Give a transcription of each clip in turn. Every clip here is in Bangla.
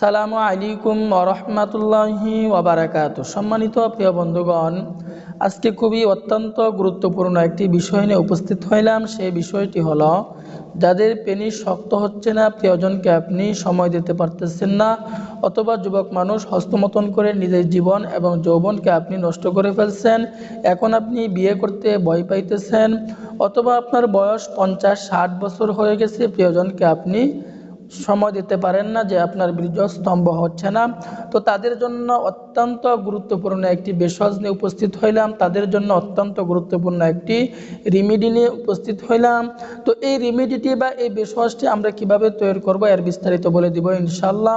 সালামু আলাইকুম ওরহমতুল্লাহি ওবারাকাত সম্মানিত প্রিয় বন্ধুগণ, আজকে খুবই অত্যন্ত গুরুত্বপূর্ণ একটি বিষয় নিয়ে উপস্থিত হইলাম। সেই বিষয়টি হলো, যাদের পেনিস শক্ত হচ্ছে না, প্রিয়জনকে আপনি সময় দিতে পারতেছেন না, অথবা যুবক মানুষ হস্তমতন করে নিজের জীবন এবং যৌবনকে আপনি নষ্ট করে ফেলছেন, এখন আপনি বিয়ে করতে ভয় পাইতেছেন, অথবা আপনার বয়স পঞ্চাশ, ষাট বছর হয়ে গেছে, প্রিয়জনকে আপনি সময় দিতে পারেন না যে আপনার বীর্য স্তম্ভ হচ্ছে না। তো তাদের জন্য অত্যন্ত গুরুত্বপূর্ণ একটি বেসজ নিয়ে উপস্থিত হইলাম। তাদের জন্য অত্যন্ত গুরুত্বপূর্ণ একটি রিমিডি নিয়ে উপস্থিত হইলাম। তো এই রিমিডিটি বা এই বেসজটি আমরা কীভাবে তৈরি করব, এর বিস্তারিত বলে দিব ইনশাল্লাহ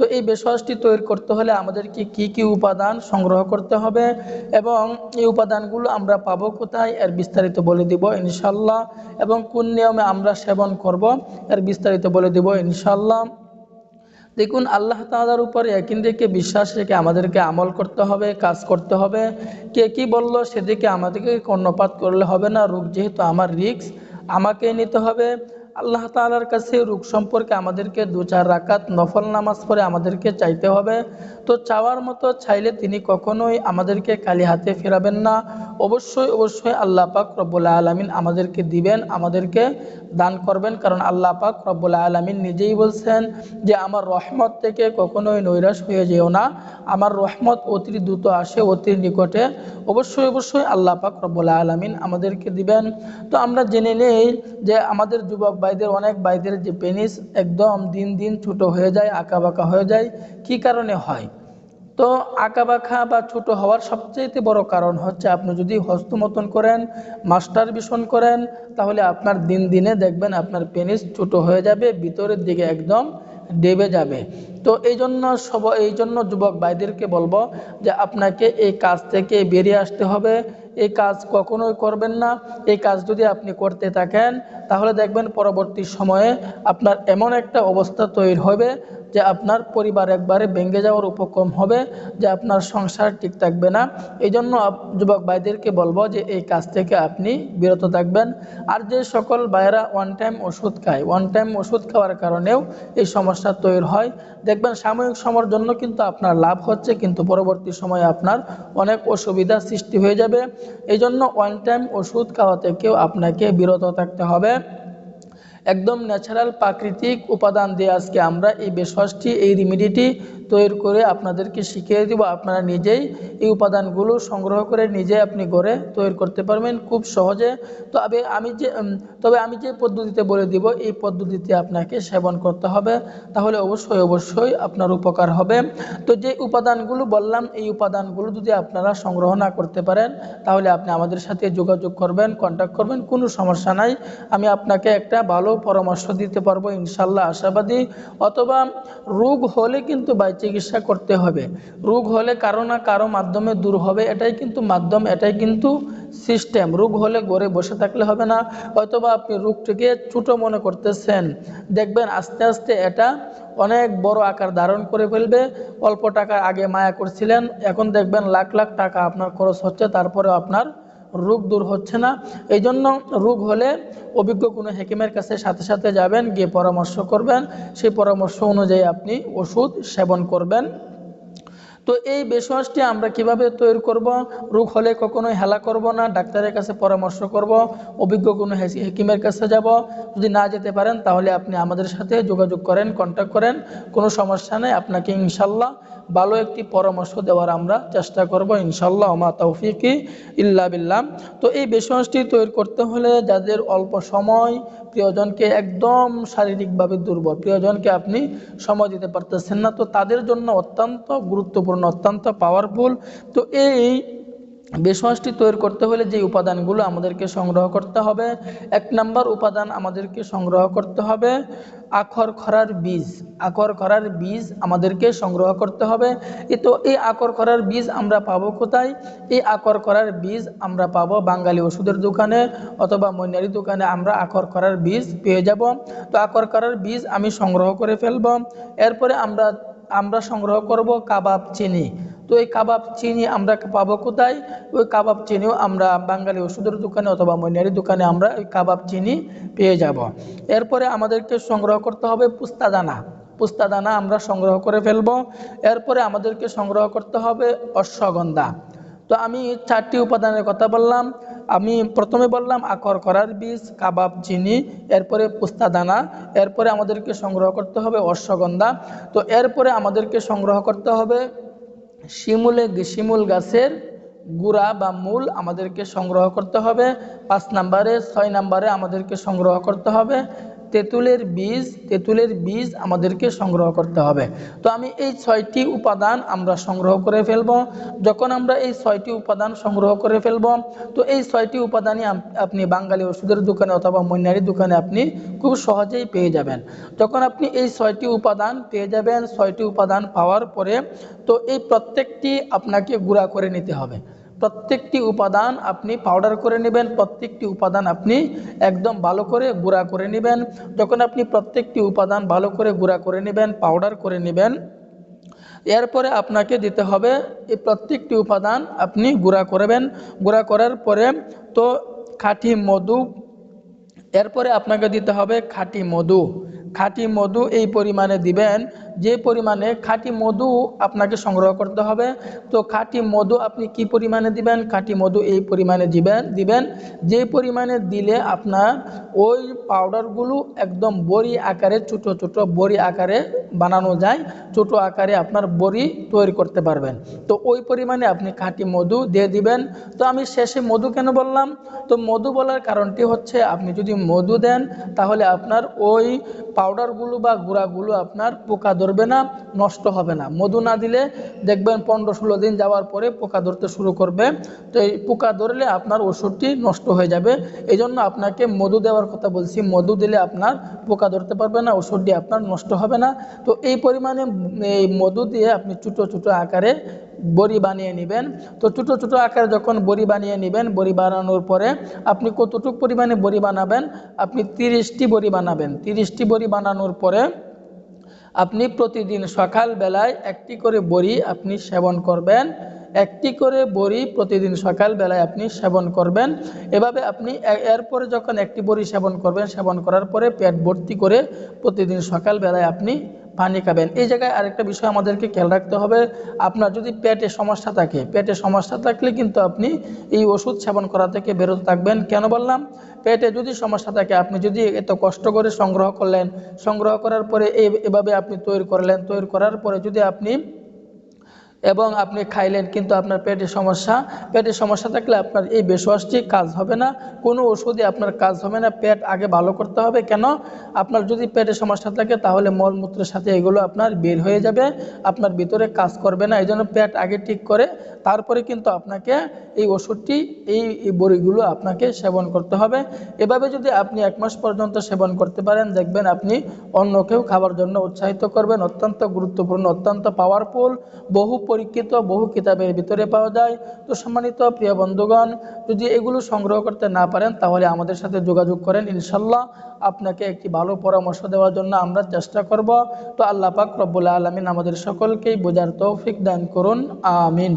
তো এই বেসজটি তৈরি করতে হলে আমাদেরকে কি কি উপাদান সংগ্রহ করতে হবে এবং এই উপাদানগুলো আমরা পাবো কোথায় এর বিস্তারিত বলে দিব ইনশাল্লাহ এবং কোন নিয়মে আমরা সেবন করব এর বিস্তারিত বলে দিব ইনশাল্লাহ দেখুন, আল্লাহ তাআলার উপর একদিন থেকে বিশ্বাস রেখে আমাদেরকে আমল করতে হবে, কাজ করতে হবে। কে কি বলল, সেদিকে আমাদেরকে কর্ণপাত করলে হবে না। রোগ যেহেতু আমার রিক্স আমাকে নিতে হবে। আল্লাহ তাআলার কাছে রোগ সম্পর্কে আমাদেরকে দু চার রাকাত নফল নামাজ পড়ে আমাদেরকে চাইতে হবে। তো চাওয়ার মতো চাইলে তিনি কখনোই আমাদেরকে খালি হাতে ফেরাবেন না। অবশ্যই অবশ্যই আল্লাহ পাক রব্বুল আলমিন আমাদেরকে দিবেন, আমাদেরকে দান করবেন। কারণ আল্লাহ পাক রব্বুল আলমিন নিজেই বলছেন যে, আমার রহমত থেকে কখনোই নৈরাশ হয়ে যেও না। আমার রহমত অতি দ্রুত আসে অতি নিকটে। অবশ্যই অবশ্যই আল্লাহ পাক রব্বুল আলমিন আমাদেরকে দিবেন। তো আমরা জেনে নেই যে আমাদের যুবক ভাইদের অনেক ভাইদের যে পেনিস একদম দিন দিন ছোট হয়ে যায় আঁকা বাঁকা হয়ে যায়। কি কারণে হয়? তো আঁকা বাঁকা বা ছোট হওয়ার সবচেয়ে বড় কারণ হচ্ছে আপনি যদি হস্তমতন করেন, মাস্টার ভীষণ করেন, তাহলে আপনার দিন দিনে দেখবেন আপনার পেনিস ছোট হয়ে যাবে, ভিতরের দিকে একদম ডেবে যাবে। তো এই জন্য সব, এই জন্য যুবক ভাইদেরকে বলব যে আপনাকে এই কাজ থেকে বেরিয়ে আসতে হবে। এই কাজ কখনোই করবেন না। এই কাজ যদি আপনি করতে থাকেন, তাহলে দেখবেন পরবর্তী সময়ে আপনার এমন একটা অবস্থা তৈরি হবে যে আপনার পরিবার একবারে ভেঙে যাওয়ার উপক্রম হবে, যে আপনার সংসার ঠিক থাকবে না। এই জন্য যুবক ভাইদেরকে বলব যে এই কাজ থেকে আপনি বিরত থাকবেন। আর যে সকল ভাইয়েরা ওয়ান টাইম ওষুধ খায় ওয়ান টাইম ওষুধ খাওয়ার কারণেও এই সমস্যা তৈরি হয়। দেখবেন সাময়িক সময়ের জন্য কিন্তু আপনার লাভ হচ্ছে, কিন্তু পরবর্তী সময়ে আপনার অনেক অসুবিধা সৃষ্টি হয়ে যাবে। এই জন্য ওয়ান টাইম ওষুধ খাওয়া থেকেও আপনাকে বিরত থাকতে হবে। একদম ন্যাচারাল প্রাকৃতিক উপাদান দিয়ে আজকে আমরা এই বেশটি এই রিমিডিটি তৈরি করে আপনাদেরকে শিখিয়ে দিব, আপনারা নিজেই এই উপাদানগুলো সংগ্রহ করে নিজে আপনি গড়ে তৈরি করতে পারবেন খুব সহজে। তো আমি যে তবে আমি যে পদ্ধতিতে বলে দিব, এই পদ্ধতিতে আপনাকে সেবন করতে হবে। তাহলে অবশ্যই অবশ্যই আপনার উপকার হবে। তো যে উপাদানগুলো বললাম, এই উপাদানগুলো যদি আপনারা সংগ্রহ না করতে পারেন, তাহলে আপনি আমাদের সাথে যোগাযোগ করবেন কন্ট্যাক্ট করবেন, কোনো সমস্যা নাই। আমি আপনাকে একটা ভালো পরামর্শ দিতে পারব, ইনশাল্লাহ, আশাবাদী। অথবা রোগ হলে কিন্তু বাই চিকিৎসা করতে হবে। রোগ হলে কারও না কারও মাধ্যমে দূর হবে, এটাই কিন্তু মাধ্যম, এটাই কিন্তু সিস্টেম রোগ হলে গড়ে বসে থাকলে হবে না। হয়তোবা আপনি রোগটিকে ছোটো মনে করতেছেন। দেখবেন আস্তে আস্তে এটা অনেক বড় আকার ধারণ করে ফেলবে। অল্প টাকার আগে মায়া করছিলেন, এখন দেখবেন লাখ লাখ টাকা আপনার খরচ হচ্ছে, তারপরেও আপনার রোগ দূর হচ্ছে না। এই জন্য রোগ হলে অভিজ্ঞ কোনো হেকিমের কাছে সাথে সাথে যাবেন, গিয়ে পরামর্শ করবেন। সেই পরামর্শ অনুযায়ী আপনি ওষুধ সেবন করবেন। তো এই বেশওয়াশটি আমরা কীভাবে তৈরি করব? রোগ হলে কখনোই হেলা করব না, ডাক্তারের কাছে পরামর্শ করব, অভিজ্ঞ কোনো হেকিমের কাছে যাব। যদি না যেতে পারেন, তাহলে আপনি আমাদের সাথে যোগাযোগ করেন কন্ট্যাক্ট করেন। কোনো সমস্যা নেই, আপনাকে ইনশাল্লাহ ভালো একটি পরামর্শ দেওয়ার আমরা চেষ্টা করব, ইনশাল্লাহ। আমা তৌফিকি ইল্লা বিল্লাম তো এই বেশওয়াশটি তৈরি করতে হলে যাদের অল্প সময়, প্রিয়জনকে একদম শারীরিকভাবে দুর্বল, প্রিয়জনকে আপনি সময় দিতে পারতেছেন না, তো তাদের জন্য অত্যন্ত গুরুত্বপূর্ণ অত্যন্ত পাওয়ারফুল তো এই বেশমাসটি তৈরি করতে হলে যে উপাদানগুলো আমাদেরকে সংগ্রহ করতে হবে, এক নাম্বার উপাদান আমাদেরকে সংগ্রহ করতে হবে আখর খরার বীজ। আখর খরার বীজ আমাদেরকে সংগ্রহ করতে হবে। এ তো এই আকর খরার বীজ আমরা পাবো কোথায়? এই আকর করার বীজ আমরা পাবো বাঙালি ওষুধের দোকানে অথবা মৈনারি দোকানে আমরা আকর খরার বীজ পেয়ে যাব। তো আকর খরার বীজ আমি সংগ্রহ করে ফেলব। এরপরে আমরা আমরা সংগ্রহ করব কাবাব চিনি। তো এই কাবাব চিনি আমরা পাবো কোথায়? ওই কাবাব চিনিও আমরা বাঙালি ওষুধের দোকানে অথবা মনিয়ারি দোকানে আমরা ওই কাবাব চিনি পেয়ে যাব। এরপরে আমাদেরকে সংগ্রহ করতে হবে পুস্তাদানা পুস্তাদানা আমরা সংগ্রহ করে ফেলব। এরপরে আমাদেরকে সংগ্রহ করতে হবে অশ্বগন্ধা। তো আমি চারটি উপাদানের কথা বললাম। আমি প্রথমে বললাম আকর করার বীজ, কাবাব, চিনি, এরপরে পুস্তাদানা, এরপরে আমাদেরকে সংগ্রহ করতে হবে অশ্বগন্ধা। তো এরপরে আমাদেরকে সংগ্রহ করতে হবে শিমুলে, শিমুল গাছের গুড়া বা মূল আমাদেরকে সংগ্রহ করতে হবে। পাঁচ নাম্বারে, ছয় নাম্বারে আমাদেরকে সংগ্রহ করতে হবে। তেঁতুলের বীজ তেঁতুলের বীজ আমাদেরকে সংগ্রহ করতে হবে। তো আমি এই ছয়টি উপাদান আমরা সংগ্রহ করে ফেলব। যখন আমরা এই ছয়টি উপাদান সংগ্রহ করে ফেলব, তো এই ছয়টি উপাদানই আপনি বাঙালি ওষুধের দোকানে অথবা মৈনারি দোকানে আপনি খুব সহজেই পেয়ে যাবেন। যখন আপনি এই ছয়টি উপাদান পেয়ে যাবেন, ছয়টি উপাদান পাওয়ার পরে, তো এই প্রত্যেকটি আপনাকে গুঁড়া করে নিতে হবে। প্রত্যেকটি উপাদান আপনি পাউডার করে নেবেন, প্রত্যেকটি উপাদান আপনি একদম ভালো করে গুঁড়া করে নেবেন। যখন আপনি প্রত্যেকটি উপাদান ভালো করে গুঁড়া করে নেবেন পাউডার করে নেবেন, এরপরে আপনাকে দিতে হবে এই প্রত্যেকটি উপাদান আপনি গুঁড়া করবেন। গুঁড়া করার পরে তো খাঁটি মধু, এরপরে আপনাকে দিতে হবে খাঁটি মধু। খাঁটি মধু এই পরিমাণে দিবেন যে পরিমাণে খাঁটি মধু আপনাকে সংগ্রহ করতে হবে, তো খাঁটি মধু আপনি কি পরিমাণে দিবেন? খাঁটি মধু এই পরিমাণে দিবেন দিবেন। যে পরিমাণে দিলে আপনার ওই পাউডারগুলো একদম বড়ি আকারে, ছোট ছোট বড়ি আকারে বানানো যায়, ছোট আকারে আপনার বড়ি তৈরি করতে পারবেন। তো ওই পরিমাণে আপনি খাঁটি মধু দিয়ে দিবেন। তো আমি শেষে মধু কেন বললাম? তো মধু বলার কারণটি হচ্ছে, আপনি যদি মধু দেন, তাহলে আপনার ওই পাউডারগুলো বা গুঁড়াগুলো আপনার পোকা ধরবে না, নষ্ট হবে না। মধু না দিলে দেখবেন পনেরো ষোলো দিন যাওয়ার পরে পোকা ধরতে শুরু করবে। তো এই পোকা ধরলে আপনার ওষুধটি নষ্ট হয়ে যাবে। এই জন্য আপনাকে মধু দেওয়ার কথা বলছি। মধু দিলে আপনার পোকা ধরতে পারবে না, ওষুধটি আপনার নষ্ট হবে না। তো এই পরিমাণে এই মধু দিয়ে আপনি ছোটো ছোটো আকারে বড়ি বানিয়ে নেবেন। তো ছোটো ছোটো আকারে যখন বড়ি বানিয়ে নেবেন, বড়ি বানানোর পরে আপনি কতটুকু পরিমাণে বড়ি বানাবেন? আপনি তিরিশটি বড়ি বানাবেন। তিরিশটি বড়ি বানানোর পরে আপনি প্রতিদিন সকাল বেলায় একটি করে বড়ি আপনি সেবন করবেন। একটি করে বড়ি প্রতিদিন সকাল বেলায় আপনি সেবন করবেন। এভাবে আপনি এরপরে যখন একটি বড়ি সেবন করবেন, সেবন করার পরে পেট ভর্তি করে প্রতিদিন সকাল বেলায় আপনি পানি খাবেন। এই জায়গায় আরেকটা বিষয় আমাদেরকে খেয়াল রাখতে হবে। আপনার যদি পেটে সমস্যা থাকে, পেটে সমস্যা থাকলে কিন্তু আপনি এই ওষুধ সেবন করা থেকে বেরোতে থাকবেন। কেন বললাম? পেটে যদি সমস্যা থাকে, আপনি যদি এত কষ্ট করে সংগ্রহ করলেন, সংগ্রহ করার পরে এভাবে আপনি তৈরি করলেন, তৈরি করার পরে যদি আপনি এবং আপনি খাইলেন কিন্তু আপনার পেটের সমস্যা পেটের সমস্যা থাকলে আপনার এই বেশওয়াশটি কাজ হবে না। কোনো ওষুধই আপনার কাজ হবে না, পেট আগে ভালো করতে হবে। কেন? আপনার যদি পেটের সমস্যা থাকে তাহলে মলমূত্রের সাথে এগুলো আপনার বের হয়ে যাবে, আপনার ভিতরে কাজ করবে না। এই জন্য পেট আগে ঠিক করে, তারপরে কিন্তু আপনাকে এই ওষুধটি, এই বড়িগুলো আপনাকে সেবন করতে হবে। এভাবে যদি আপনি এক মাস পর্যন্ত সেবন করতে পারেন, দেখবেন আপনি অন্যকেও খাবার জন্য উৎসাহিত করবেন। অত্যন্ত গুরুত্বপূর্ণ, অত্যন্ত পাওয়ারফুল বহু পরীক্ষিত বহু কিতাবের ভিতরে পাওয়া যায়। তো সম্মানিত প্রিয় বন্ধুগণ, যদি এগুলো সংগ্রহ করতে না পারেন, তাহলে আমাদের সাথে যোগাযোগ করেন ইনশাল্লাহ আপনাকে একটি ভালো পরামর্শ দেওয়ার জন্য আমরা চেষ্টা করব। তো আল্লাহ পাক রব্বুল আলমিন আমাদের সকলকেই বোঝার তৌফিক দান করুন, আমিন।